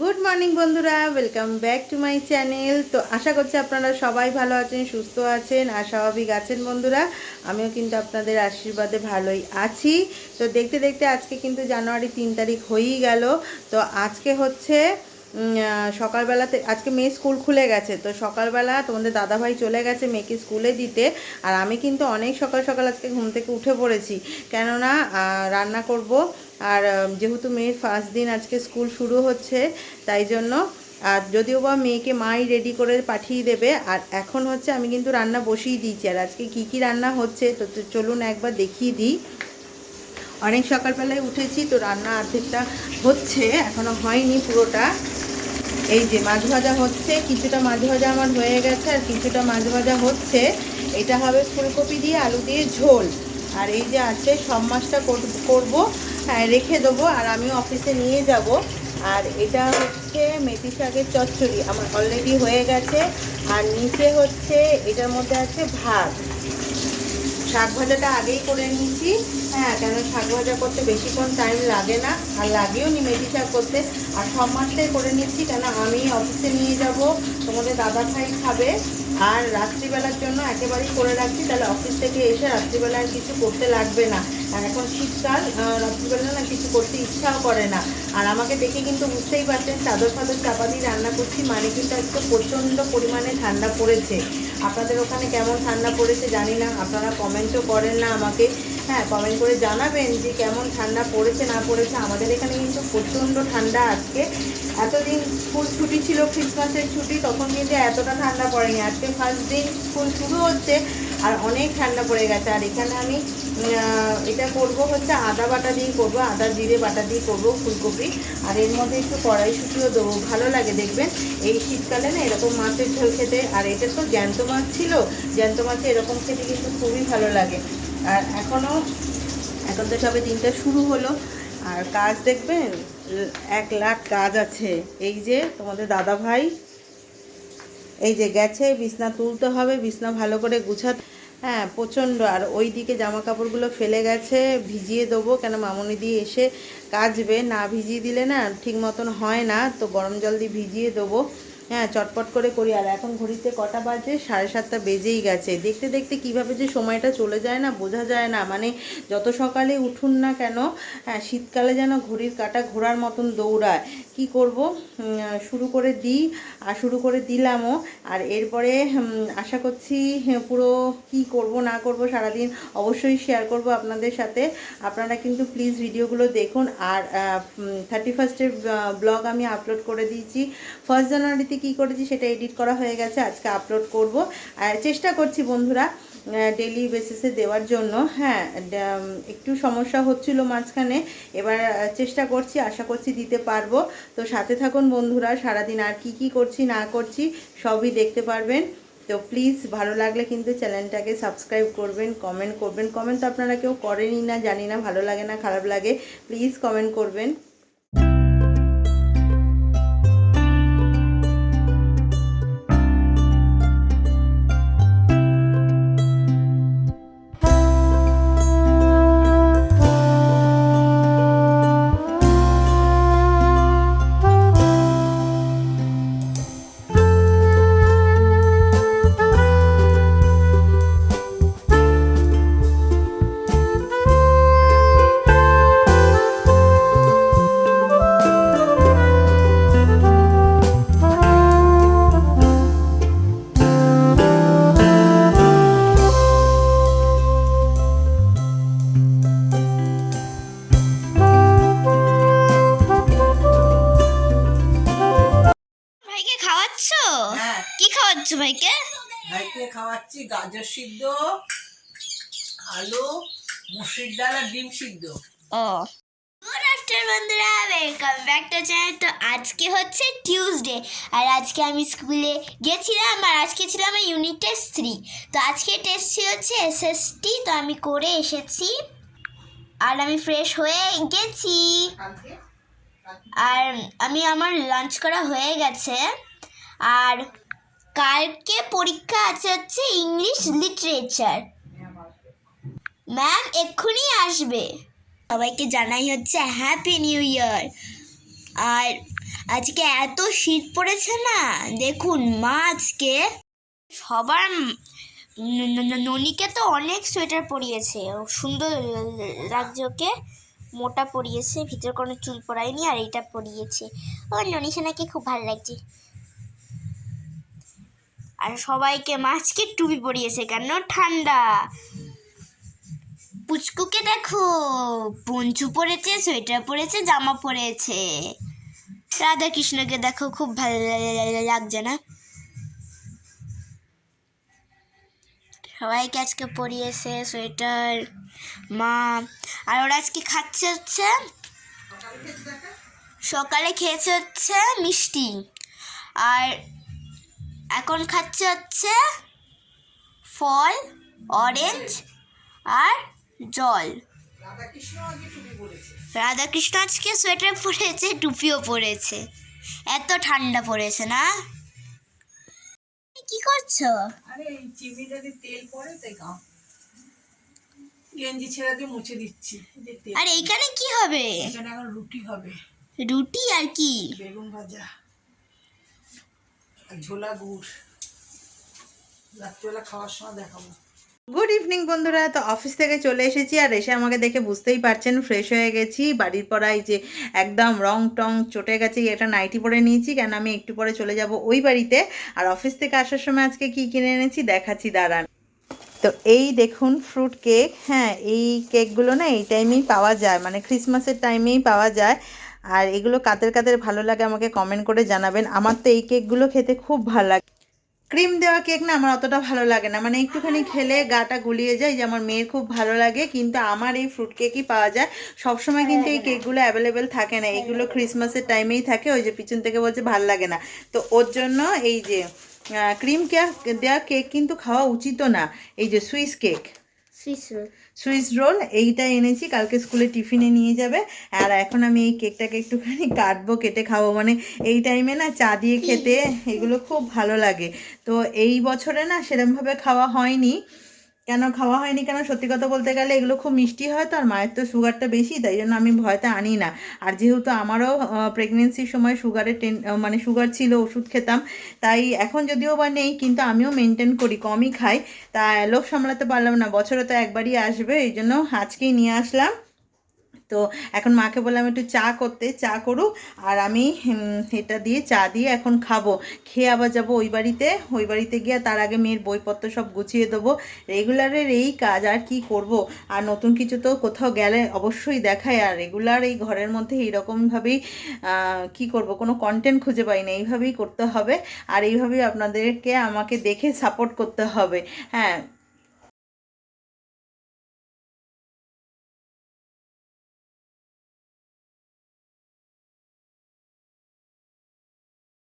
Good morning বন্ধুরা। Welcome back to my channel তো আশা করছি আপনারা সবাই ভালো আছেন, সুস্থ আছেন, আর স্বাভাবিক আছেন বন্ধুরা। আমিও কিন্তু আপনাদের আশীর্বাদে ভালোই আছি। তো দেখতে দেখতে আজকে কিন্তু জানুয়ারি তিন তারিখ হয়েই গেল। তো আজকে হচ্ছে সকালবেলাতে, আজকে মেয়ে স্কুল খুলে গেছে, তো সকালবেলা তোমাদের দাদাভাই চলে গেছে মেয়েকে স্কুলে দিতে, আর আমি কিন্তু অনেক সকাল সকাল আজকে ঘুম থেকে উঠে পড়েছি। কেননা রান্না করব, আর যেহেতু মেয়ের ফার্স্ট দিন আজকে স্কুল শুরু হচ্ছে, তাই জন্য, আর যদিও বা মেয়েকে মাই রেডি করে পাঠিয়ে দেবে, আর এখন হচ্ছে আমি কিন্তু রান্না বসিয়ে দিয়েছি, আর আজকে কি কি রান্না হচ্ছে তো চলুন একবার দেখিয়ে দিই। অনেক সকালবেলায় উঠেছি, তো রান্না অর্ধেকটা হচ্ছে, এখনও হয়নি পুরোটা। এই যে মাছ ভাজা হচ্ছে, কিছুটা মাছ ভাজা আমার হয়ে গেছে, আর কিছুটা মাছ ভাজা হচ্ছে। এটা হবে ফুলকপি দিয়ে আলু দিয়ে ঝোল। আর এই যে আছে, সব মাছটা কর- করব হ্যাঁ রেখে দেবো, আর আমি অফিসে নিয়ে যাব। আর এটা হচ্ছে মেথি শাকের চচ্চড়ি, আমার অলরেডি হয়ে গেছে। আর নিচে হচ্ছে, এটার মধ্যে আছে ভাত। শাক ভাজাটা আগেই করে নিয়েছি। হ্যাঁ কেন শাক ভাজা করতে বেশিক্ষণ টাইম লাগে না, আর লাগেও নি মেথি শাক করতে। আর সব মাছটাই করে নিচ্ছি কেন আমি অফিসে নিয়ে যাব, তোমাদের দাদা ভাই খাবে। আর রাত্রিবেলার জন্য একেবারেই করে রাখছি, তাহলে অফিস থেকে এসে রাত্রিবেলা আর কিছু করতে লাগবে না। আর এখন শীতকাল রাত্রিবেলা না কিছু করতে ইচ্ছাও করে না। আর আমাকে দেখে কিন্তু বুঝতেই পারছেন, চাদর ফাদর চাপা দিয়ে রান্না করছি মানে কিন্তু আজকে প্রচণ্ড পরিমাণে ঠান্ডা পড়েছে। আপনাদের ওখানে কেমন ঠান্ডা পড়েছে জানি না, আপনারা কমেন্টও করেন না আমাকে। হ্যাঁ কমেন্ট করে জানাবেন যে কেমন ঠান্ডা পড়েছে, না পড়েছে। আমাদের এখানে কিন্তু প্রচণ্ড ঠান্ডা আজকে। এতদিন স্কুল ছুটি ছিল ক্রিসমাসের ছুটি, তখন কিন্তু এতটা ঠান্ডা পড়েনি। আজকে ফার্স্ট দিন স্কুল শুরু হচ্ছে আর অনেক ঠান্ডা পড়ে গেছে। আর এখানে আমি এটা করব হচ্ছে আদা বাটা দিয়ে করব, আদা জিরে বাটা দিয়ে করব ফুলকপি। আর এর মধ্যে একটু কড়াইশুটিও দেবো, ভালো লাগে দেখবেন। এই শীতকালে না এরকম মাছের ঝোল খেতে, আর এটা তো জ্যান্ত মাছ ছিল, জ্যান্ত মাছে এরকম খেতে কিন্তু খুবই ভালো লাগে। আর এখনও এখন তো সবে দিনটা শুরু হলো। আর কাজ দেখবেন, এক লাখ কাজ আছে। এই যে তোমাদের দাদা ভাই এই যে গেছে, বিছনা তুলতে হবে, বিছনা ভালো করে গুছাতে হ্যাঁ প্রচণ্ড। আর ওই দিকে জামা কাপড়গুলো ফেলে গেছে, ভিজিয়ে দেবো। কেন মামনি দিয়ে এসে কাচবে। না ভিজিয়ে দিলে না ঠিক মতন হয় না। তো গরম জল দিয়ে ভিজিয়ে দেবো। হ্যাঁ চটপট করে করি। আর এখন ঘড়িতে কটা বাজে? সাড়ে সাতটা বেজেই গেছে। দেখতে দেখতে কীভাবে যে সময়টা চলে যায় না বোঝা যায় না। মানে যত সকালে উঠুন না কেন হ্যাঁ শীতকালে যেন ঘড়ির কাটা ঘোরার মতন দৌড়ায়। কি করব? শুরু করে দিই। আর শুরু করে দিলামও। আর এরপরে আশা করছি হ্যাঁ, পুরো কি করব না করব সারাদিন অবশ্যই শেয়ার করব আপনাদের সাথে। আপনারা কিন্তু প্লিজ ভিডিওগুলো দেখুন। আর থার্টি ফার্স্টের ব্লগ আমি আপলোড করে দিয়েছি। ফার্স্ট জানুয়ারিতে কি করেছি সেটা এডিট করা হয়ে গেছে, আজকে আপলোড করব। আর চেষ্টা করছি বন্ধুরা ডেলি বেসিসে দেওয়ার জন্য। হ্যাঁ একটু সমস্যা হচ্ছিল মাঝখানে, এবার চেষ্টা করছি, আশা করছি দিতে পারব। তো সাথে থাকুন বন্ধুরা, সারাদিন আর কি কি করছি, না করছি, সবই দেখতে পারবেন। তো প্লিজ ভালো লাগলে কিন্তু চ্যানেলটাকে সাবস্ক্রাইব করবেন কমেন্ট করবেন। কমেন্ট তো আপনারা কেউ করেনই না, জানি না, ভালো লাগে না, খারাপ লাগে প্লিজ কমেন্ট করবেন। খাওয়াচ্ছি গাজর সিদ্ধ আলু মুসুর ডাল আর ডিম সিদ্ধ। ও। গুড আফটার বন্ধুরা ওয়েলকাম ব্যাক টু চ্যানেল তো আজকে হচ্ছে টিউসডে আর আজকে আমি স্কুলে গেছিলাম আর আজকে ছিল আমার ইউনিট টেস্ট থ্রি তো আজকে টেস্ট ছিল হচ্ছে এসএসটি তো আমি করে এসেছি আর আমি ফ্রেশ হয়ে গেছি। আর আমি আমার লাঞ্চ করা হয়ে গেছে আর কালকে পরীক্ষা আছে হচ্ছে ইংলিশ লিটারেচার ম্যাম এক্ষুনি আসবে। সবাইকে জানাই হচ্ছে হ্যাপি নিউ ইয়ার আর আজকে এত শীত পড়েছে না, দেখুন মা আজকে সবার ননিকে তো অনেক সোয়েটার পরিয়েছে সুন্দর লাগছে ওকে। মোটা পরিয়েছে, ভিতরে কোনো চুল পরায়নি আর এইটা পরিয়েছে। ও ননি সোনাকে খুব ভালো লাগছে। আর সবাইকে মাছকে টুপি পরিয়েছে কেন? ঠান্ডা। পুচকুকে দেখো, পঞ্চু পরেছে, সোয়েটার পরেছে, জামা পরেছে। রাধা কৃষ্ণকে দেখো, খুব ভালো লাগছে না? সবাইকে আজকে পরিয়েছে সোয়েটার, মা। আর ওরা আজকে খাচ্ছে হচ্ছে, সকালে খেয়েছে হচ্ছে মিষ্টি। আর এখন খাচ্ছে হচ্ছে ফল অরেঞ্জ আর জল। রাধাকৃষ্ণ আজকে সোয়েটার পরেছে টুপিও পরেছে। এত ঠান্ডা পড়েছে না? কি করছ? আরে এই চিমনিটা তেল পড়ে তাই গাম গেঞ্জি ছেড়ে দিয়ে মুছে দিচ্ছি। আর এইখানে কি হবে? এখানে এখন রুটি হবে। রুটি আর কি? বেগুন ভাজা। ঝোলা গুড়। রাত্রিবেলা খাওয়ার সময় দেখাবো। গুড ইভিনিং বন্ধুরা। তো অফিস থেকে চলে এসেছি আর এসে আমাকে দেখে বুঝতেই পারছেন ফ্রেশ হয়ে গেছি। বাড়ির পড়াই যে একদম রং টং চটে গেছে একটা নাইটি পরে নিয়েছি, কেন আমি একটু পরে চলে যাব ওই বাড়িতে। আর অফিস থেকে আসার সময় আজকে কি কিনে এনেছি, দেখাচ্ছি, দাঁড়ান। তো এই দেখুন ফ্রুট কেক হ্যাঁ এই কেকগুলো না এই টাইমেই পাওয়া যায় মানে ক্রিসমাসের টাইমেই পাওয়া যায়। আর এগুলো কাদের কাদের ভালো লাগে আমাকে কমেন্ট করে জানাবেন। আমার তো এই কেকগুলো খেতে খুব ভালো লাগে। ক্রিম দেওয়া কেক না আমার অতটা ভালো লাগে না। মানে একটুখানি খেলে গাটা গুলিয়ে যায়, যে আমার মেয়ের খুব ভালো লাগে, কিন্তু আমার এই ফ্রুট কেকই পাওয়া যায়। সবসময় কিন্তু এই কেকগুলো অ্যাভেলেবেল থাকে না। এইগুলো ক্রিসমাসের টাইমেই থাকে, ওই যে পিছন থেকে বলছে ভালো লাগে না। তো ওর জন্য এই যে ক্রিম কেক দেওয়া কেক কিন্তু খাওয়া উচিতও না। এই যে সুইস কেক সুইস রোল এইটা এনেছি, কালকে স্কুলে টিফিনে নিয়ে যাবে। আর এখন আমি এই কেকটাকে একটুখানি কাটবো, কেটে খাব। মানে এই টাইমে না চা দিয়ে খেতে এগুলো খুব ভালো লাগে। তো এই বছরে না সেরমভাবে খাওয়া হয়নি। কেন খাওয়া হয়নি কেন? সত্যি কথা বলতে গেলে এগুলো খুব মিষ্টি হয় তো, আর মায়ের তো সুগারটা বেশি, তাই জন্য আমি ভয়তে আনি না। আর যেহেতু আমারও প্রেগনেন্সির সময় সুগারের টেন মানে সুগার ছিল, ওষুধ খেতাম, তাই এখন যদিও বা নেই, কিন্তু আমিও মেনটেন করি, কমই খাই। তা লোভ সামলাতে পারলাম না, বছরে তো একবারই আসবে এই জন্য আজকেই নিয়ে আসলাম। তো এখন মাকে বললাম একটু চা করতে, চা করুক আর আমি এটা দিয়ে চা দিয়ে এখন খাব। খেয়ে আবার যাব ওই বাড়িতে ওই বাড়িতে গিয়ে তার আগে মেয়ের বইপত্র সব গুছিয়ে দেবো। রেগুলারের এই কাজ আর কি করব? আর নতুন কিছু তো কোথাও গেলে অবশ্যই দেখায়। আর রেগুলার এই ঘরের মধ্যে এইরকমভাবেই কি করব? কোনো কন্টেন্ট খুঁজে পাই না। এইভাবেই করতে হবে। আর এইভাবেই আপনাদেরকে আমাকে দেখে সাপোর্ট করতে হবে। হ্যাঁ